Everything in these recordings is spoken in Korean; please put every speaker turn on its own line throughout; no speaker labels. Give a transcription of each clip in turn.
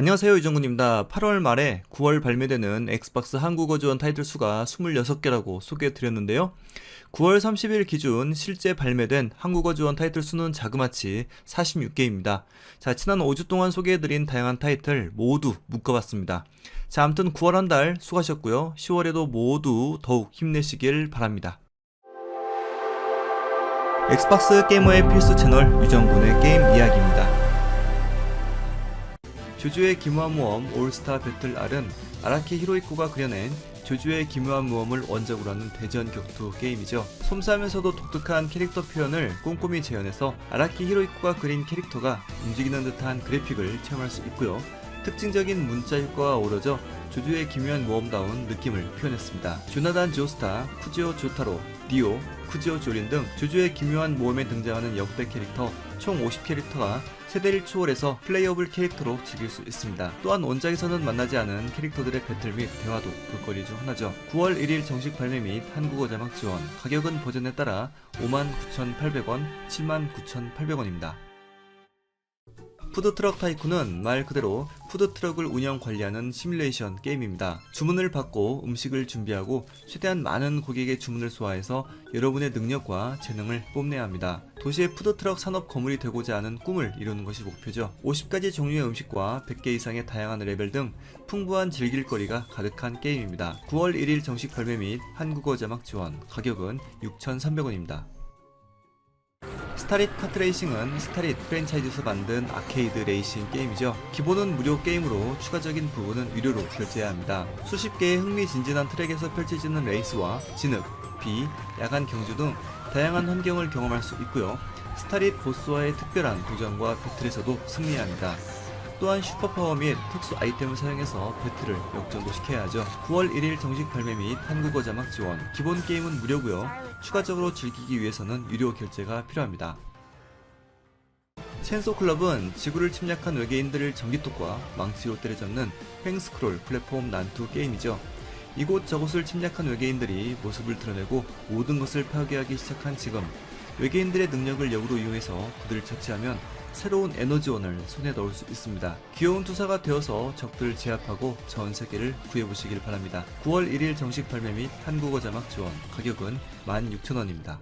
안녕하세요 이정근입니다. 8월 말에 9월 발매되는 엑스박스 한국어 지원 타이틀 수가 26개라고 소개해드렸는데요. 9월 30일 기준 실제 발매된 한국어 지원 타이틀 수는 자그마치 46개입니다. 자, 지난 5주 동안 소개해드린 다양한 타이틀 모두 묶어봤습니다. 자, 아무튼 9월 한 달 수고하셨고요. 10월에도 모두 더욱 힘내시길 바랍니다. 엑스박스 게이머의 필수 채널 유정군의 게임 이야기입니다. 조조의 기묘한 모험 올스타 배틀 R은 아라키 히로이코가 그려낸 조조의 기묘한 모험을 원작으로 하는 대전 격투 게임이죠. 섬세하면서도 독특한 캐릭터 표현을 꼼꼼히 재현해서 아라키 히로이코가 그린 캐릭터가 움직이는 듯한 그래픽을 체험할 수 있고요. 특징적인 문자 효과가 어우러져 조조의 기묘한 모험다운 느낌을 표현했습니다. 조나단 조스타, 쿠지오 조타로, 디오, 쿠지오 조린 등 조조의 기묘한 모험에 등장하는 역대 캐릭터 총 50캐릭터가 세대를 초월해서 플레이어블 캐릭터로 즐길 수 있습니다. 또한 원작에서는 만나지 않은 캐릭터들의 배틀 및 대화도 볼거리 중 하나죠. 9월 1일 정식 발매 및 한국어 자막 지원, 가격은 버전에 따라 59,800원, 79,800원입니다. 푸드트럭 타이쿤은 말 그대로 푸드트럭을 운영 관리하는 시뮬레이션 게임입니다. 주문을 받고 음식을 준비하고 최대한 많은 고객의 주문을 소화해서 여러분의 능력과 재능을 뽐내야 합니다. 도시의 푸드트럭 산업 거물이 되고자 하는 꿈을 이루는 것이 목표죠. 50가지 종류의 음식과 100개 이상의 다양한 레벨 등 풍부한 즐길 거리가 가득한 게임입니다. 9월 1일 정식 발매 및 한국어 자막 지원, 가격은 6,300원입니다. 스타릿 카트레이싱은 스타릿 프랜차이즈에서 만든 아케이드 레이싱 게임이죠. 기본은 무료 게임으로 추가적인 부분은 유료로 결제해야 합니다. 수십 개의 흥미진진한 트랙에서 펼쳐지는 레이스와 진흙, 비, 야간 경주 등 다양한 환경을 경험할 수 있고요. 스타릿 보스와의 특별한 도전과 배틀에서도 승리해야 합니다. 또한 슈퍼파워 및 특수 아이템을 사용해서 배틀을 역전도시켜야 하죠. 9월 1일 정식 발매 및 한국어 자막 지원, 기본 게임은 무료고요. 추가적으로 즐기기 위해서는 유료 결제가 필요합니다. 첸소 클럽은 지구를 침략한 외계인들을 전기톱과 망치로 때려잡는 횡스크롤 플랫폼 난투 게임이죠. 이곳 저곳을 침략한 외계인들이 모습을 드러내고 모든 것을 파괴하기 시작한 지금 외계인들의 능력을 역으로 이용해서 그들을 처치하면 새로운 에너지원을 손에 넣을 수 있습니다. 귀여운 투사가 되어서 적들을 제압하고 전 세계를 구해보시길 바랍니다. 9월 1일 정식 발매 및 한국어 자막 지원, 가격은 16,000원입니다.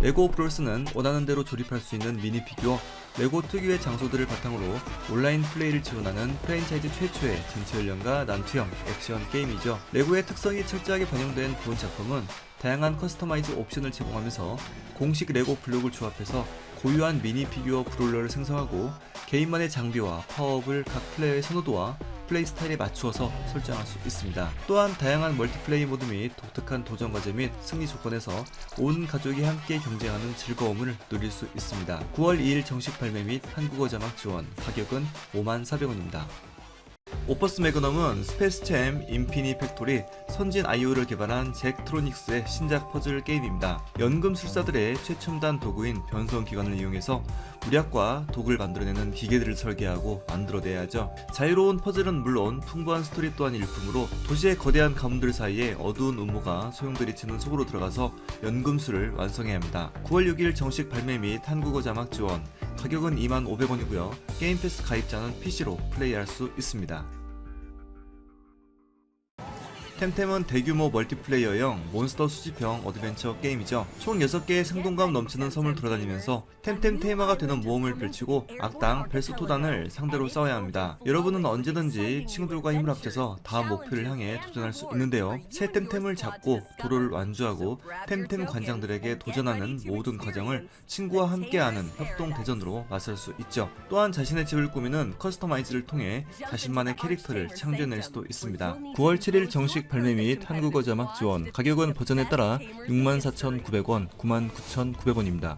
레고 브롤스는 원하는 대로 조립할 수 있는 미니 피규어, 레고 특유의 장소들을 바탕으로 온라인 플레이를 지원하는 프랜차이즈 최초의 전체 연령과 난투형 액션 게임이죠. 레고의 특성이 철저하게 반영된 본 작품은 다양한 커스터마이즈 옵션을 제공하면서 공식 레고 블록을 조합해서 고유한 미니 피규어 브롤러를 생성하고 개인만의 장비와 파워업을 각 플레이어의 선호도와 플레이 스타일에 맞추어서 설정할 수 있습니다. 또한 다양한 멀티플레이 모드 및 독특한 도전 과제 및 승리 조건에서 온 가족이 함께 경쟁하는 즐거움을 누릴 수 있습니다. 9월 2일 정식 발매 및 한국어 자막 지원, 가격은 54,000원입니다. 오퍼스 매그넘은 스페이스챔 인피니 팩토리 선진 아이오를 개발한 잭트로닉스의 신작 퍼즐 게임입니다. 연금술사들의 최첨단 도구인 변성 기관을 이용해서 무략과 독을 만들어내는 기계들을 설계하고 만들어내야죠. 자유로운 퍼즐은 물론 풍부한 스토리 또한 일품으로 도시의 거대한 가문들 사이에 어두운 음모가 소용돌이치는 속으로 들어가서 연금술을 완성해야 합니다. 9월 6일 정식 발매 및 한국어 자막 지원, 가격은 25,000원이고요. 게임 패스 가입자는 PC로 플레이할 수 있습니다. 템템은 대규모 멀티플레이어형 몬스터 수집형 어드벤처 게임이죠. 총 6개의 생동감 넘치는 섬을 돌아다니면서 템템 테이마가 되는 모험을 펼치고 악당 벨소토단을 상대로 싸워야 합니다. 여러분은 언제든지 친구들과 힘을 합쳐서 다음 목표를 향해 도전할 수 있는데요. 새 템템을 잡고 도로를 완주하고 템템 관장들에게 도전하는 모든 과정을 친구와 함께하는 협동 대전으로 맞설 수 있죠. 또한 자신의 집을 꾸미는 커스터마이즈를 통해 자신만의 캐릭터를 창조해낼 수도 있습니다. 9월 7일 정식 발매 및 한국어 자막 지원, 가격은 버전에 따라 64,900원, 99,900원입니다.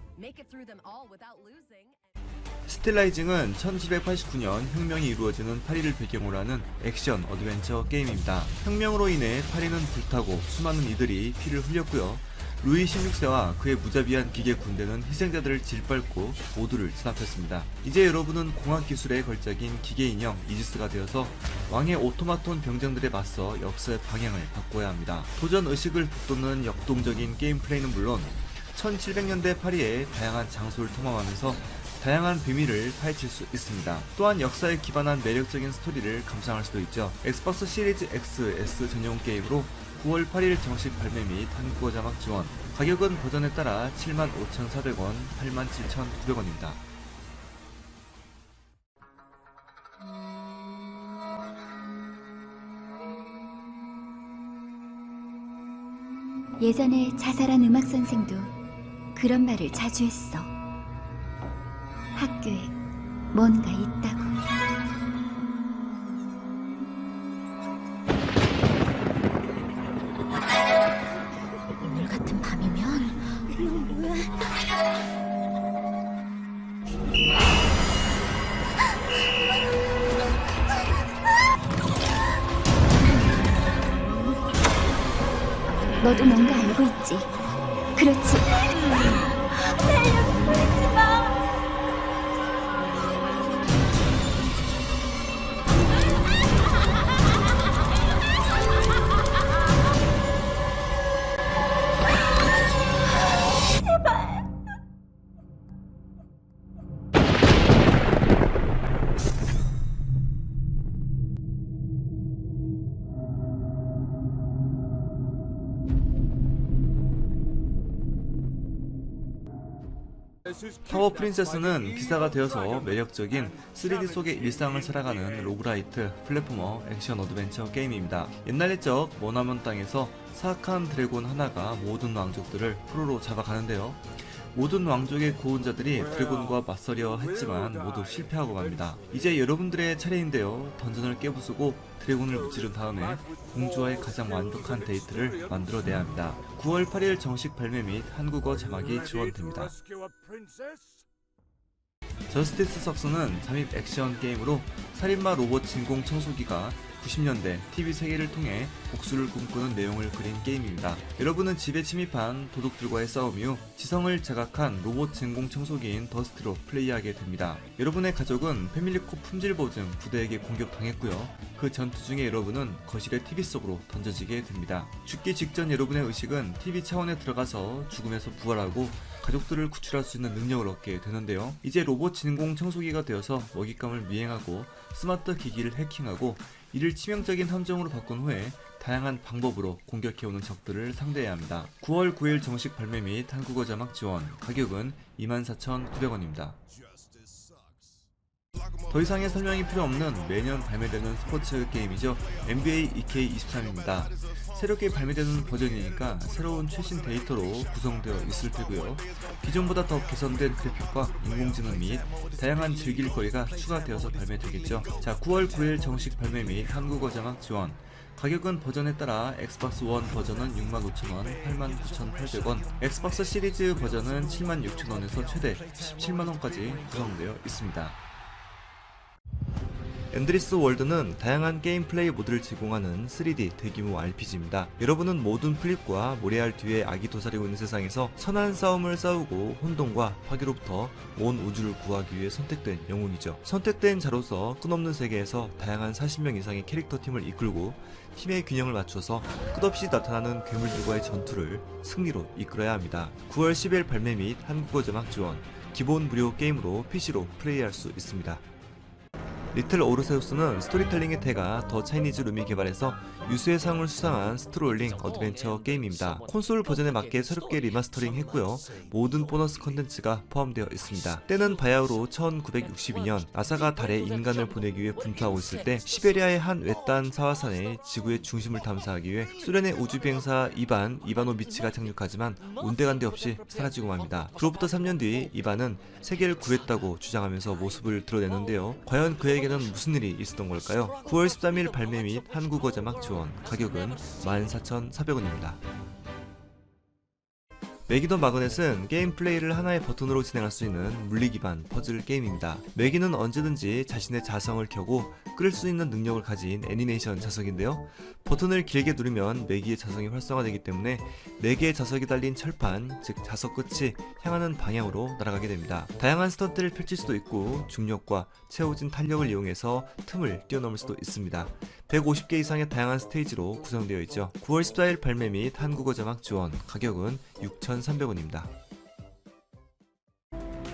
스텔라이징은 1789년 혁명이 이루어지는 파리를 배경으로 하는 액션 어드벤처 게임입니다. 혁명으로 인해 파리는 불타고 수많은 이들이 피를 흘렸고요. 루이 16세와 그의 무자비한 기계 군대는 희생자들을 질밟고 모두를 진압했습니다. 이제 여러분은 공학 기술의 걸작인 기계 인형 이지스가 되어서 왕의 오토마톤 병정들에 맞서 역사의 방향을 바꿔야 합니다. 도전 의식을 북돋는 역동적인 게임 플레이는 물론 1700년대 파리의 다양한 장소를 탐험하면서 다양한 비밀을 파헤칠 수 있습니다. 또한 역사에 기반한 매력적인 스토리를 감상할 수도 있죠. 엑스박스 시리즈 X, S 전용 게임으로 9월 8일 정식 발매 및 한국어 자막 지원. 가격은 버전에 따라 75,400원, 87,900원입니다.
예전에 자살한 음악 선생도 그런 말을 자주 했어. 학교에 뭔가 있다고. 오늘 같은 밤이면 너도 뭔가 알고 있지. 그렇지.
타워 프린세스는 기사가 되어서 매력적인 3D 속의 일상을 살아가는 로그라이트 플랫포머 액션 어드벤처 게임입니다. 옛날 옛적 머나먼 땅에서 사악한 드래곤 하나가 모든 왕족들을 포로로 잡아가는데요. 모든 왕족의 고혼자들이 드래곤과 맞서려 했지만 모두 실패하고 맙니다. 이제 여러분들의 차례인데요. 던전을 깨부수고 드래곤을 무찌른 다음에 공주와의 가장 완벽한 데이트를 만들어내야 합니다. 9월 8일 정식 발매 및 한국어 자막이 지원됩니다. 저스티스 석스는 잠입 액션 게임으로 살인마 로봇 진공 청소기가 90년대 TV 세계를 통해 복수를 꿈꾸는 내용을 그린 게임입니다. 여러분은 집에 침입한 도둑들과의 싸움 이후 지성을 자각한 로봇 진공 청소기인 더스트로 플레이하게 됩니다. 여러분의 가족은 패밀리코 품질 보증 부대에게 공격당했고요. 그 전투 중에 여러분은 거실의 TV 속으로 던져지게 됩니다. 죽기 직전 여러분의 의식은 TV 차원에 들어가서 죽음에서 부활하고 가족들을 구출할 수 있는 능력을 얻게 되는데요. 이제 로봇 진공 청소기가 되어서 먹잇감을 미행하고 스마트 기기를 해킹하고 이를 치명적인 함정으로 바꾼 후에 다양한 방법으로 공격해오는 적들을 상대해야 합니다. 9월 9일 정식 발매 및 한국어 자막 지원, 가격은 24,900원입니다. 더 이상의 설명이 필요 없는 매년 발매되는 스포츠 게임이죠. NBA 2K23입니다. 새롭게 발매되는 버전이니까 새로운 최신 데이터로 구성되어 있을 테고요. 기존보다 더 개선된 그래픽과 인공지능 및 다양한 즐길 거리가 추가되어서 발매되겠죠. 자, 9월 9일 정식 발매 및 한국어 자막 지원. 가격은 버전에 따라 엑스박스 1 버전은 65,000원, 89,800원, 엑스박스 시리즈 버전은 76,000원에서 최대 17만원까지 구성되어 있습니다. 엔드리스 월드는 다양한 게임 플레이 모드를 제공하는 3D 대규모 RPG입니다. 여러분은 모든 플립과 모래알 뒤에 악이 도사리고 있는 세상에서 선한 싸움을 싸우고 혼돈과 파괴로부터 온 우주를 구하기 위해 선택된 영웅이죠. 선택된 자로서 끝없는 세계에서 다양한 40명 이상의 캐릭터 팀을 이끌고 힘의 균형을 맞춰서 끝없이 나타나는 괴물들과의 전투를 승리로 이끌어야 합니다. 9월 10일 발매 및 한국어 자막 지원, 기본 무료 게임으로 PC로 플레이할 수 있습니다. 리틀 오르세우스는 스토리텔링의 태가 더 차이니즈 룸이 개발해서 유수의 상을 수상한 스트롤링 어드벤처 게임입니다. 콘솔 버전에 맞게 새롭게 리마스터링 했고요. 모든 보너스 컨텐츠가 포함되어 있습니다. 때는 바야흐로 1962년 나사가 달에 인간을 보내기 위해 분투하고 있을 때 시베리아의 한 외딴 사화산에 지구의 중심을 탐사하기 위해 소련의 우주비행사 이반 이바노비치가 착륙하지만 온데간데 없이 사라지고 맙니다. 그로부터 3년 뒤 이반은 세계를 구했다고 주장하면서 모습을 드러내는데요. 과연 그 에게는 무슨 일이 있었던 걸까요? 9월 13일 발매 및 한국어 자막 지원 가격은 14,400원입니다. 매기더 마그넷은 게임 플레이를 하나의 버튼으로 진행할 수 있는 물리 기반 퍼즐 게임입니다. 매기는 언제든지 자신의 자성을 켜고 끌 수 있는 능력을 가진 애니메이션 자석인데요. 버튼을 길게 누르면 매기의 자성이 활성화되기 때문에 4개의 자석이 달린 철판, 즉 자석 끝이 향하는 방향으로 날아가게 됩니다. 다양한 스턴트를 펼칠 수도 있고 중력과 채워진 탄력을 이용해서 틈을 뛰어넘을 수도 있습니다. 150개 이상의 다양한 스테이지로 구성되어 있죠. 9월 14일 발매 및 한국어 자막 지원, 가격은 6,300원입니다.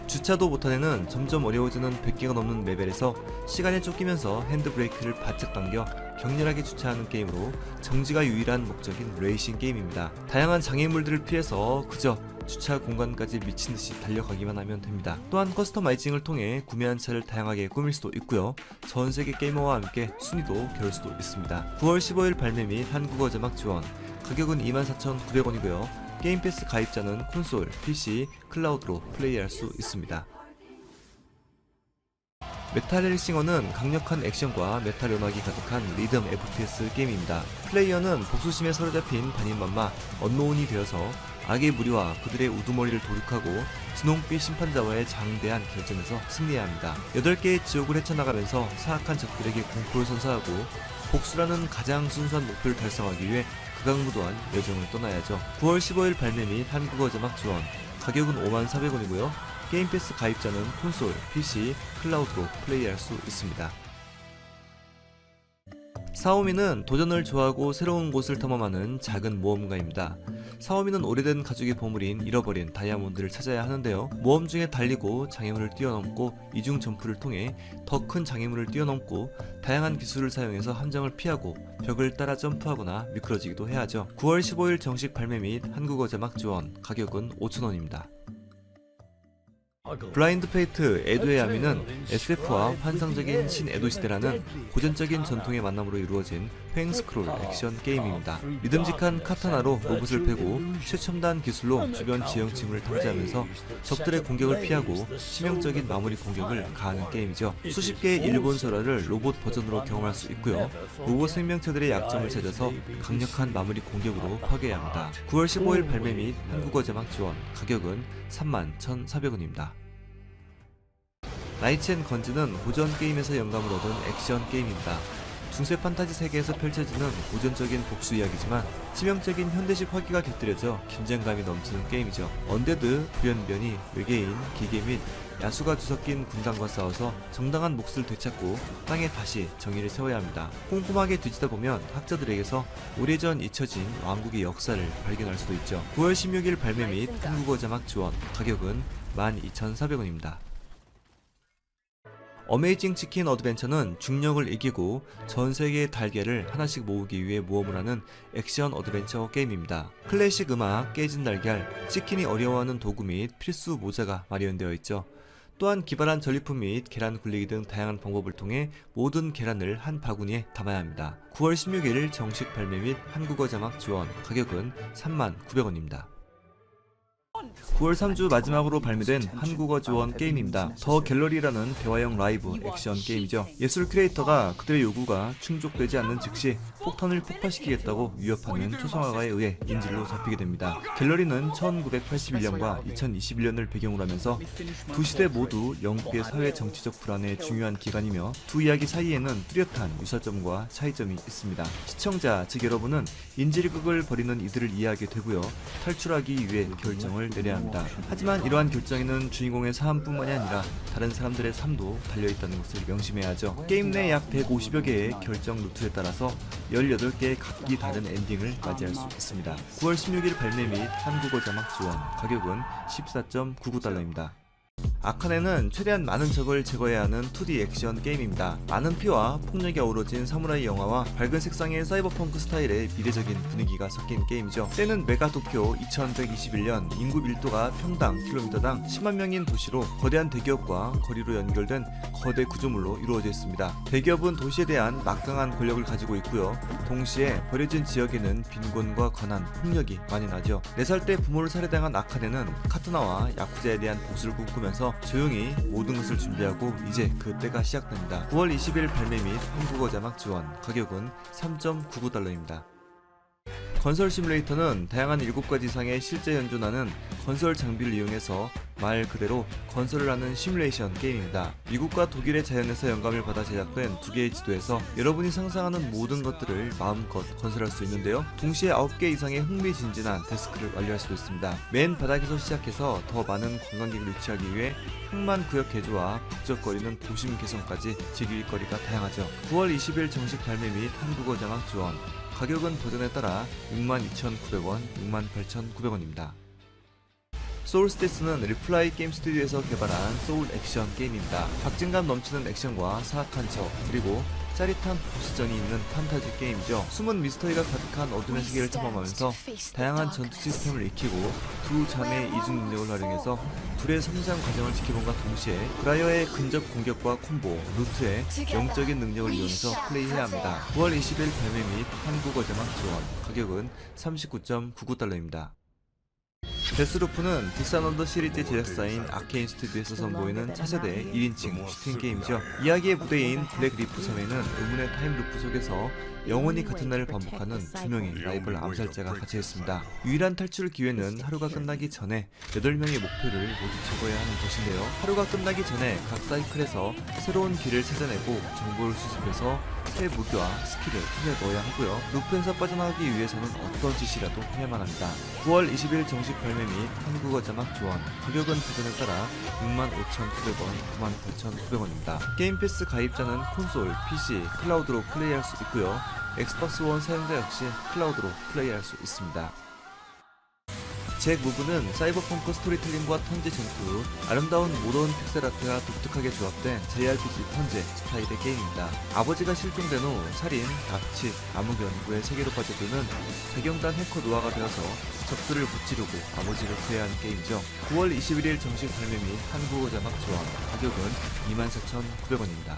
주차도 못한 점점 어려워지는 100개가 넘는 레벨에서 시간에 쫓기면서 핸드브레이크를 바짝 당겨 격렬하게 주차하는 게임으로 정지가 유일한 목적인 레이싱 게임입니다. 다양한 장애물들을 피해서 그저 주차 공간까지 미친 듯이 달려가기만 하면 됩니다. 또한 커스터마이징을 통해 구매한 차를 다양하게 꾸밀 수도 있고요. 전 세계 게이머와 함께 순위도 겨룰 수도 있습니다. 9월 15일 발매 및 한국어 자막 지원. 가격은 24,900원이고요. 게임 패스 가입자는 콘솔, PC, 클라우드로 플레이할 수 있습니다. 메탈 헬싱어는 강력한 액션과 메탈 음악이 가득한 리듬 FPS 게임입니다. 플레이어는 복수심에 사로잡힌 반인만마 언노운이 되어서 악의 무리와 그들의 우두머리를 도륙하고 진홍빛 심판자와의 장대한 결전에서 승리해야 합니다. 8개의 지옥을 헤쳐나가면서 사악한 적들에게 공포를 선사하고 복수라는 가장 순수한 목표를 달성하기 위해 극악무도한 여정을 떠나야죠. 9월 15일 발매 및 한국어 자막 지원 가격은 5400원이고요. 게임 패스 가입자는 콘솔, PC, 클라우드로 플레이할 수 있습니다. 사오미는 도전을 좋아하고 새로운 곳을 탐험하는 작은 모험가입니다. 사오미는 오래된 가족의 보물인 잃어버린 다이아몬드를 찾아야 하는데요. 모험 중에 달리고 장애물을 뛰어넘고 이중 점프를 통해 더 큰 장애물을 뛰어넘고 다양한 기술을 사용해서 함정을 피하고 벽을 따라 점프하거나 미끄러지기도 해야죠. 9월 15일 정식 발매 및 한국어 자막 지원 가격은 5,000원입니다. 블라인드 페이트 에도의 야미는 SF와 환상적인 신에도 시대라는 고전적인 전통의 만남으로 이루어진 횡 스크롤 액션 게임입니다. 믿음직한 카타나로 로봇을 패고 최첨단 기술로 주변 지형침을 탐지하면서 적들의 공격을 피하고 치명적인 마무리 공격을 가하는 게임이죠. 수십 개의 일본 설화를 로봇 버전으로 경험할 수 있고요. 로봇 생명체들의 약점을 찾아서 강력한 마무리 공격으로 파괴해야 합니다. 9월 15일 발매 및 한국어 자막 지원. 가격은 31,400원입니다. 나이츠 앤 건즈는 고전 게임에서 영감을 얻은 액션 게임입니다. 중세 판타지 세계에서 펼쳐지는 고전적인 복수 이야기지만 치명적인 현대식 화기가 곁들여져 긴장감이 넘치는 게임이죠. 언데드, 불연변이, 외계인, 기계 및 야수가 뒤섞인 군단과 싸워서 정당한 몫을 되찾고 땅에 다시 정의를 세워야 합니다. 꼼꼼하게 뒤지다 보면 학자들에게서 오래전 잊혀진 왕국의 역사를 발견할 수도 있죠. 9월 16일 발매 및 한국어 자막 지원 가격은 12,400원입니다. 어메이징 치킨 어드벤처는 중력을 이기고 전 세계의 달걀을 하나씩 모으기 위해 모험을 하는 액션 어드벤처 게임입니다. 클래식 음악, 깨진 달걀, 치킨이 어려워하는 도구 및 필수 모자가 마련되어 있죠. 또한 기발한 전리품 및 계란 굴리기 등 다양한 방법을 통해 모든 계란을 한 바구니에 담아야 합니다. 9월 16일 정식 발매 및 한국어 자막 지원 가격은 39,900원입니다. 9월 3주 마지막으로 발매된 한국어 지원 게임입니다. 더 갤러리라는 대화형 라이브 액션 게임이죠. 예술 크리에이터가 그들의 요구가 충족되지 않는 즉시 폭탄을 폭파시키겠다고 위협하는 초상화가에 의해 인질로 잡히게 됩니다. 갤러리는 1981년과 2021년을 배경으로 하면서 두 시대 모두 영국의 사회 정치적 불안의 중요한 기간이며 두 이야기 사이에는 뚜렷한 유사점과 차이점이 있습니다. 시청자 즉 여러분은 인질극을 벌이는 이들을 이해하게 되고요. 탈출하기 위해 결정을 내 려야 합니다. 하지만 이러한 결정에는 주인공의 삶뿐만이 아니라 다른 사람들의 삶도 달려있다는 것을 명심해야 하죠. 게임 내 약 150여 개의 결정 루트에 따라서 18개의 각기 다른 엔딩을 맞이할 수 있습니다. 9월 16일 발매 및 한국어 자막 지원, 가격은 14.99달러입니다. 아카네는 최대한 많은 적을 제거해야 하는 2D 액션 게임입니다. 많은 피와 폭력이 어우러진 사무라이 영화와 밝은 색상의 사이버펑크 스타일의 미래적인 분위기가 섞인 게임이죠. 때는 메가 도쿄 2121년 인구 밀도가 평당 킬로미터당 10만 명인 도시로 거대한 대기업과 거리로 연결된 거대 구조물로 이루어져 있습니다. 대기업은 도시에 대한 막강한 권력을 가지고 있고요. 동시에 버려진 지역에는 빈곤과 가난, 폭력이 많이 나죠. 4살 때 부모를 살해당한 아카네는 카트나와 야쿠자에 대한 복수를 꿈꾸면서 조용히 모든 것을 준비하고 이제 그 때가 시작됩니다. 9월 20일 발매 및 한국어 자막 지원 가격은 3.99달러입니다. 건설 시뮬레이터는 다양한 7가지 이상의 실제 연주나는 건설 장비를 이용해서 말 그대로 건설을 하는 시뮬레이션 게임입니다. 미국과 독일의 자연에서 영감을 받아 제작된 두 개의 지도에서 여러분이 상상하는 모든 것들을 마음껏 건설할 수 있는데요. 동시에 9개 이상의 흥미진진한 데스크를 완료할 수도 있습니다. 맨 바닥에서 시작해서 더 많은 관광객을 유치하기 위해 항만 구역 개조와 북적거리는 도심 개성까지 즐길 거리가 다양하죠. 9월 20일 정식 발매 및 한국어 장악 지원 가격은 버전에 따라 62,900원, 68,900원입니다. 소울스테이스는 리플라이 게임 스튜디오에서 개발한 소울 액션 게임입니다. 박진감 넘치는 액션과 사악한 적, 그리고 짜릿한 보스전이 있는 판타지 게임이죠. 숨은 미스터리가 가득한 어둠의 세계를 탐험하면서 다양한 전투 시스템을 익히고 두 자매의 이중 능력을 활용해서 둘의 성장 과정을 지켜본과 동시에 브라이어의 근접 공격과 콤보, 루트의 영적인 능력을 이용해서 플레이해야 합니다. 9월 20일 발매 및 한국어 자막 지원, 가격은 39.99달러입니다. 데스루프는 디스아너드 시리즈 제작사인 아케인 스튜디오에서 선보이는 차세대 1인칭 슈팅 게임이죠. 이야기의 무대인 블랙 리프 섬에는 의문의 타임 루프 속에서 영원히 같은 날을 반복하는 두 명의 라이벌 암살자가 갇혀있습니다. 유일한 탈출 기회는 하루가 끝나기 전에 8명의 목표를 모두 적어야 하는 것인데요. 하루가 끝나기 전에 각 사이클에서 새로운 길을 찾아내고 정보를 수집해서 새 무기와 스킬을 손에 넣어야 하고요. 루프에서 빠져나가기 위해서는 어떤 짓이라도 해야만 합니다. 9월 20일 정식 발매 및 한국어 자막 지원, 가격은 버전에 따라 65,900원, 98,900원입니다. 게임 패스 가입자는 콘솔, PC, 클라우드로 플레이할 수 있고요. 엑스박스 원 사용자 역시 클라우드로 플레이할 수 있습니다. 잭 무브는 사이버펑크 스토리텔링과 턴제 전투, 아름다운 모던 픽셀아트가 독특하게 조합된 JRPG 턴제 스타일의 게임입니다. 아버지가 실종된 후 살인, 납치, 암흑 연구의 세계로 빠져드는 자경단 해커 노아가 되어서 적들을 무찌르고 아버지를 구해야 하는 게임이죠. 9월 21일 정식 발매 및 한국어 자막 지원, 가격은 24,900원입니다.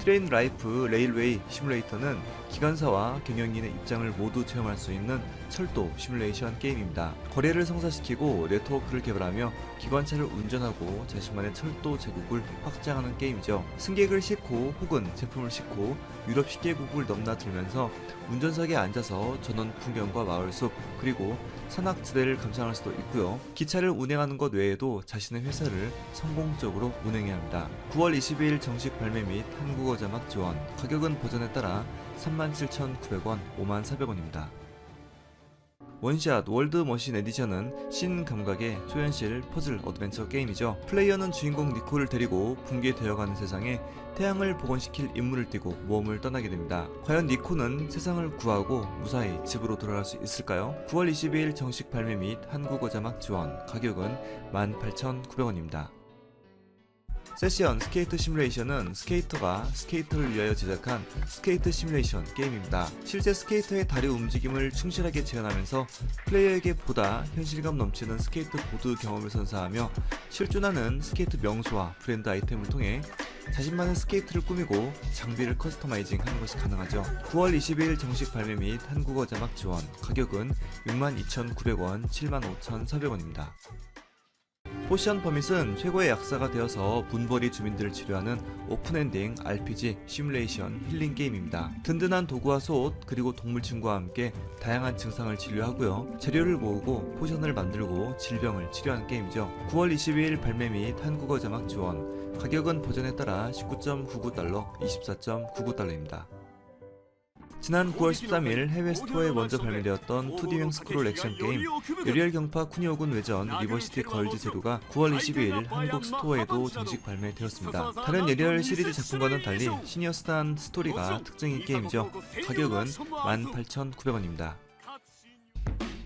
트레인 라이프 레일웨이 시뮬레이터는 기관사와 경영인의 입장을 모두 체험할 수 있는 철도 시뮬레이션 게임입니다. 거래를 성사시키고 네트워크를 개발하며 기관차를 운전하고 자신만의 철도 제국을 확장하는 게임이죠. 승객을 싣고 혹은 제품을 싣고 유럽 10개국을 넘나들면서 운전석에 앉아서 전원 풍경과 마을 숲 그리고 산악지대를 감상할 수도 있고요. 기차를 운행하는 것 외에도 자신의 회사를 성공적으로 운행해야 합니다. 9월 22일 정식 발매 및 한국어 자막 지원, 가격은 버전에 따라 37,900원, 54,000원입니다. 원샷 월드 머신 에디션은 신 감각의 초현실 퍼즐 어드벤처 게임이죠. 플레이어는 주인공 니코를 데리고 붕괴되어가는 세상에 태양을 복원시킬 임무를 띠고 모험을 떠나게 됩니다. 과연 니코는 세상을 구하고 무사히 집으로 돌아갈 수 있을까요? 9월 22일 정식 발매 및 한국어 자막 지원, 가격은 18,900원입니다. 세션 스케이트 시뮬레이션은 스케이터가 스케이터를 위하여 제작한 스케이트 시뮬레이션 게임입니다. 실제 스케이터의 다리 움직임을 충실하게 재현하면서 플레이어에게 보다 현실감 넘치는 스케이트 보드 경험을 선사하며 실존하는 스케이트 명소와 브랜드 아이템을 통해 자신만의 스케이트를 꾸미고 장비를 커스터마이징 하는 것이 가능하죠. 9월 20일 정식 발매 및 한국어 자막 지원, 가격은 62,900원, 75,400원입니다. 포션 퍼밋은 최고의 약사가 되어서 분벌이 주민들을 치료하는 오픈엔딩 RPG 시뮬레이션 힐링 게임입니다. 든든한 도구와 솥 그리고 동물친구와 함께 다양한 증상을 진료하고요. 재료를 모으고 포션을 만들고 질병을 치료하는 게임이죠. 9월 22일 발매 및 한국어 자막 지원 가격은 버전에 따라 19.99달러, 24.99달러입니다. 지난 9월 13일 해외 스토어에 먼저 발매되었던 2D형 스크롤 액션 게임 요리얼 경파 쿠니오군 외전 리버시티 걸즈 제로가 9월 22일 한국 스토어에도 정식 발매되었습니다. 다른 요리얼 시리즈 작품과는 달리 시니어스단 스토리가 특징인 게임이죠. 가격은 18,900원입니다.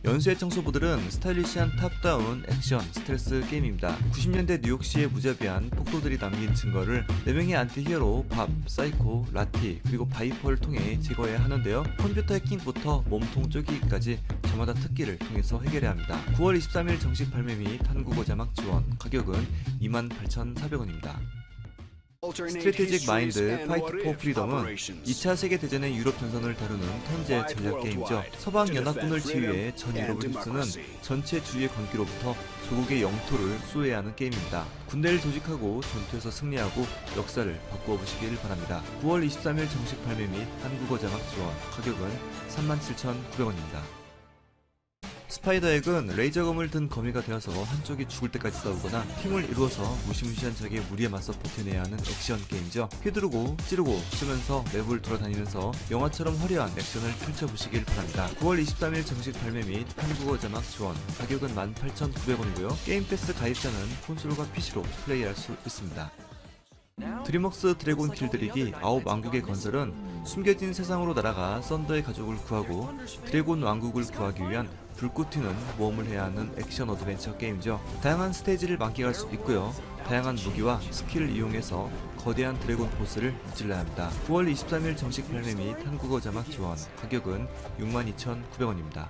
연수의 청소부들은 스타일리시한 탑다운 액션 스트레스 게임입니다. 90년대 뉴욕시의 무자비한 폭도들이 남긴 증거를 4명의 안티히어로 밥, 사이코, 라티, 그리고 바이퍼를 통해 제거해야 하는데요. 컴퓨터 해킹부터 몸통 쪼개기까지 저마다 특기를 통해서 해결해야 합니다. 9월 23일 정식 발매 및 한국어 자막 지원, 가격은 28,400원입니다. 스트레테직 마인드 파이트 포 프리덤은 2차 세계대전의 유럽 전선을 다루는 턴제 전략 게임이죠. 서방 연합군을 지휘해 전 유럽을 휩쓰는 전체 주위의 건기로부터 조국의 영토를 수호해야 하는 게임입니다. 군대를 조직하고 전투에서 승리하고 역사를 바꾸어 보시길 바랍니다. 9월 23일 정식 발매 및 한국어 자막 지원, 가격은 37,900원입니다. 스파이더 액은 레이저검을 든 거미가 되어서 한쪽이 죽을 때까지 싸우거나 힘을 이루어서 무시무시한 적의 무리에 맞서 버텨내야 하는 액션 게임이죠. 휘두르고 찌르고 쓰면서 맵을 돌아다니면서 영화처럼 화려한 액션을 펼쳐보시길 바랍니다. 9월 23일 정식 발매 및 한국어 자막 지원, 가격은 18,900원이고요. 게임 패스 가입자는 콘솔과 PC로 플레이할 수 있습니다. 드림웍스 드래곤 길들이기 아홉 왕국의 건설은 숨겨진 세상으로 날아가 썬더의 가족을 구하고 드래곤 왕국을 구하기 위한 불꽃 튀는 모험을 해야 하는 액션 어드벤처 게임이죠. 다양한 스테이지를 만끽할 수 있고요. 다양한 무기와 스킬을 이용해서 거대한 드래곤 보스를 무찔러야 합니다. 9월 23일 정식 발매 및 한국어 자막 지원, 가격은 62,900원입니다.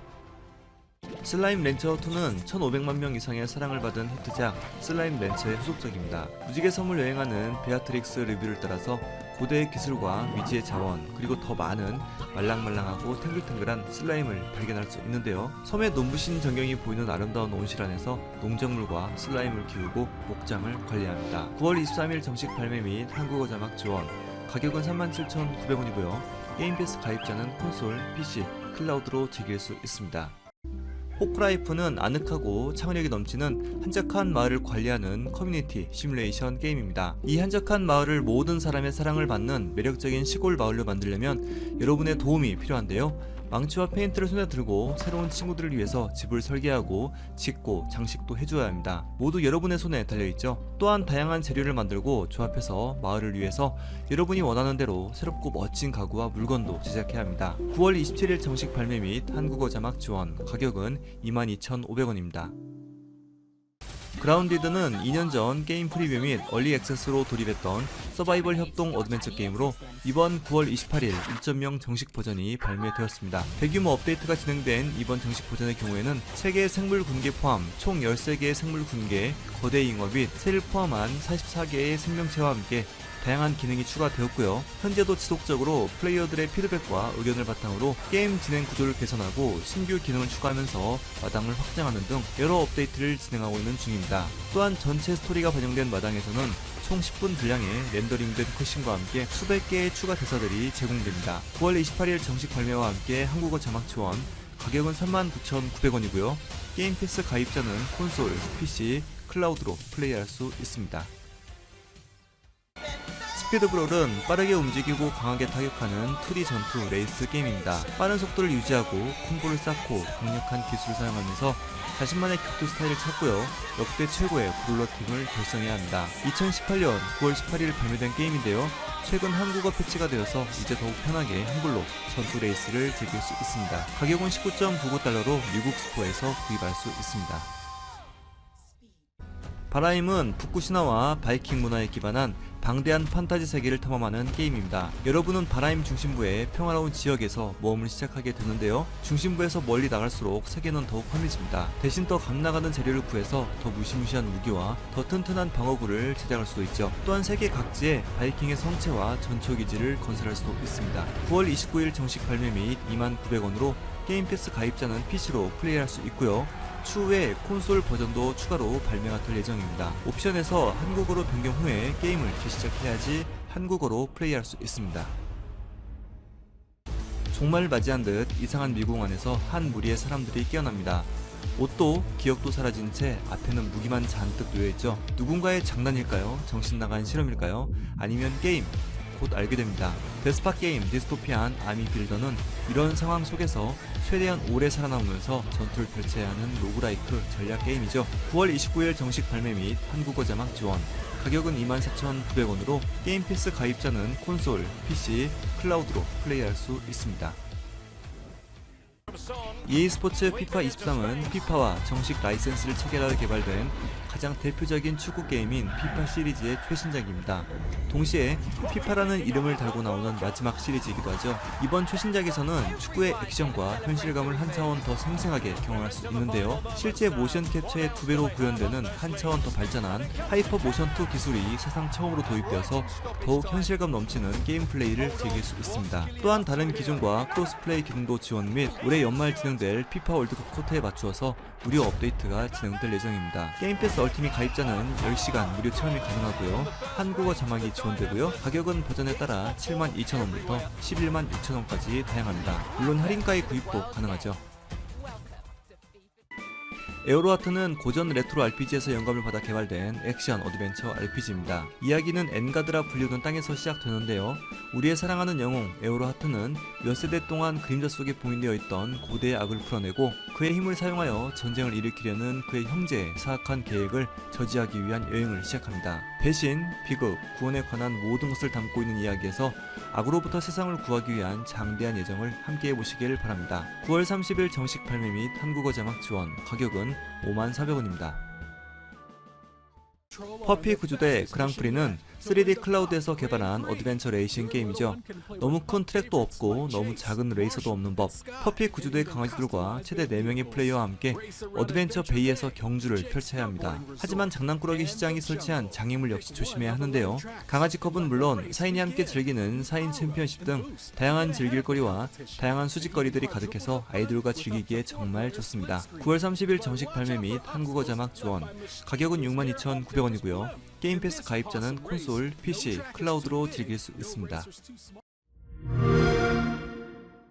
슬라임 렌처 2는 1500만 명 이상의 사랑을 받은 히트작 슬라임 렌처의 후속작입니다. 무지개 섬을 여행하는 베아트릭스 리뷰를 따라서 고대의 기술과 미지의 자원 그리고 더 많은 말랑말랑하고 탱글탱글한 슬라임을 발견할 수 있는데요. 섬의 눈부신 전경이 보이는 아름다운 온실 안에서 농작물과 슬라임을 키우고 목장을 관리합니다. 9월 23일 정식 발매 및 한국어 자막 지원 가격은 37,900원이고요. 게임 패스 가입자는 콘솔, PC, 클라우드로 즐길 수 있습니다. 호크라이프는 아늑하고 창의력이 넘치는 한적한 마을을 관리하는 커뮤니티 시뮬레이션 게임입니다. 이 한적한 마을을 모든 사람의 사랑을 받는 매력적인 시골 마을로 만들려면 여러분의 도움이 필요한데요. 망치와 페인트를 손에 들고 새로운 친구들을 위해서 집을 설계하고 짓고 장식도 해줘야 합니다. 모두 여러분의 손에 달려있죠. 또한 다양한 재료를 만들고 조합해서 마을을 위해서 여러분이 원하는 대로 새롭고 멋진 가구와 물건도 제작해야 합니다. 9월 27일 정식 발매 및 한국어 자막 지원 가격은 22,500원입니다. 그라운디드는 2년 전 게임 프리뷰 및 얼리 액세스로 돌입했던 서바이벌 협동 어드벤처 게임으로 이번 9월 28일 1.0 정식 버전이 발매되었습니다. 대규모 업데이트가 진행된 이번 정식 버전의 경우에는 3개의 생물 군계 포함 총 13개의 생물 군계, 거대 잉어 및 새를 포함한 44개의 생명체와 함께 다양한 기능이 추가되었고요. 현재도 지속적으로 플레이어들의 피드백과 의견을 바탕으로 게임 진행 구조를 개선하고 신규 기능을 추가하면서 마당을 확장하는 등 여러 업데이트를 진행하고 있는 중입니다. 또한 전체 스토리가 반영된 마당에서는 총 10분 분량의 렌더링된 컷신과 함께 수백 개의 추가 대사들이 제공됩니다. 9월 28일 정식 발매와 함께 한국어 자막 지원, 가격은 39,900원이고요. 게임 패스 가입자는 콘솔, PC, 클라우드로 플레이할 수 있습니다. 스피드브롤은 빠르게 움직이고 강하게 타격하는 2D 전투 레이스 게임입니다. 빠른 속도를 유지하고 콤보를 쌓고 강력한 기술을 사용하면서 자신만의 격투 스타일을 찾고요. 역대 최고의 브롤러팀을 결성해야 합니다. 2018년 9월 18일 발매된 게임인데요. 최근 한국어 패치가 되어서 이제 더욱 편하게 한글로 전투 레이스를 즐길 수 있습니다. 가격은 19.99달러로 미국 스토어에서 구입할 수 있습니다. 바라임은 북구 신화와 바이킹 문화에 기반한 방대한 판타지 세계를 탐험하는 게임입니다. 여러분은 바라임 중심부의 평화로운 지역에서 모험을 시작하게 되는데요. 중심부에서 멀리 나갈수록 세계는 더욱 험해집니다. 대신 더 감나가는 재료를 구해서 더 무시무시한 무기와 더 튼튼한 방어구를 제작할 수도 있죠. 또한 세계 각지에 바이킹의 성체와 전초 기지를 건설할 수도 있습니다. 9월 29일 정식 발매 및 29,900원으로 게임 패스 가입자는 PC로 플레이할 수 있고요. 추후에 콘솔 버전도 추가로 발매가 될 예정입니다. 옵션에서 한국어로 변경 후에 게임을 재시작해야지 한국어로 플레이할 수 있습니다. 종말을 맞이한 듯 이상한 미궁 안에서 한 무리의 사람들이 깨어납니다. 옷도 기억도 사라진 채 앞에는 무기만 잔뜩 놓여있죠. 누군가의 장난일까요? 정신 나간 실험일까요? 아니면 게임? 곧 알게 됩니다. 데스파 게임 디스토피안 아미 빌더는 이런 상황 속에서 최대한 오래 살아남으면서 전투를 펼쳐야 하는 로그라이크 전략 게임이죠. 9월 29일 정식 발매 및 한국어 자막 지원. 가격은 24,900원으로 게임 패스 가입자는 콘솔, PC, 클라우드로 플레이할 수 있습니다. EA 스포츠 피파 23은 피파와 정식 라이센스를 체결하여 개발된 가장 대표적인 축구 게임인 피파 시리즈의 최신작입니다. 동시에 피파라는 이름을 달고 나오는 마지막 시리즈이기도 하죠. 이번 최신작에서는 축구의 액션과 현실감을 한 차원 더 생생하게 경험할 수 있는데요. 실제 모션 캡처의 두 배로 구현되는 한 차원 더 발전한 하이퍼 모션 2 기술이 세상 처음으로 도입되어서 더욱 현실감 넘치는 게임 플레이를 즐길 수 있습니다. 또한 다른 기준과 크로스 플레이 기능도 지원 및 올해 연말 진행 될 피파 월드컵 코트에 맞추어서 무료 업데이트가 진행될 예정입니다. 게임 패스 얼티밋 가입자는 10시간 무료 체험이 가능하고요. 한국어 자막이 지원되고요. 가격은 버전에 따라 72,000원부터 1 1 6,000원까지 다양합니다. 물론 할인가의 구입도 가능하죠. 에어로하트는 고전 레트로 RPG에서 영감을 받아 개발된 액션 어드벤처 RPG입니다. 이야기는 엔가드라 불리우는 땅에서 시작되는데요. 우리의 사랑하는 영웅 에어로하트는 몇 세대 동안 그림자 속에 봉인되어 있던 고대의 악을 풀어내고 그의 힘을 사용하여 전쟁을 일으키려는 그의 형제의 사악한 계획을 저지하기 위한 여행을 시작합니다. 배신, 비극, 구원에 관한 모든 것을 담고 있는 이야기에서 악으로부터 세상을 구하기 위한 장대한 예정을 함께 해 보시길 바랍니다. 9월 30일 정식 발매 및 한국어 자막 지원, 가격은 54,400원입니다. 퍼피 구조대 그랑프리는 3D 클라우드에서 개발한 어드벤처 레이싱 게임이죠. 너무 큰 트랙도 없고 너무 작은 레이서도 없는 법. 퍼피 구조대의 강아지들과 최대 4명의 플레이어와 함께 어드벤처 베이에서 경주를 펼쳐야 합니다. 하지만 장난꾸러기 시장이 설치한 장애물 역시 조심해야 하는데요. 강아지 컵은 물론 사인이 함께 즐기는 사인 챔피언십 등 다양한 즐길거리와 다양한 수집거리들이 가득해서 아이들과 즐기기에 정말 좋습니다. 9월 30일 정식 발매 및 한국어 자막 지원. 가격은 62,900원이고요. 게임 패스 가입자는 콘솔, PC, 클라우드로 즐길 수 있습니다.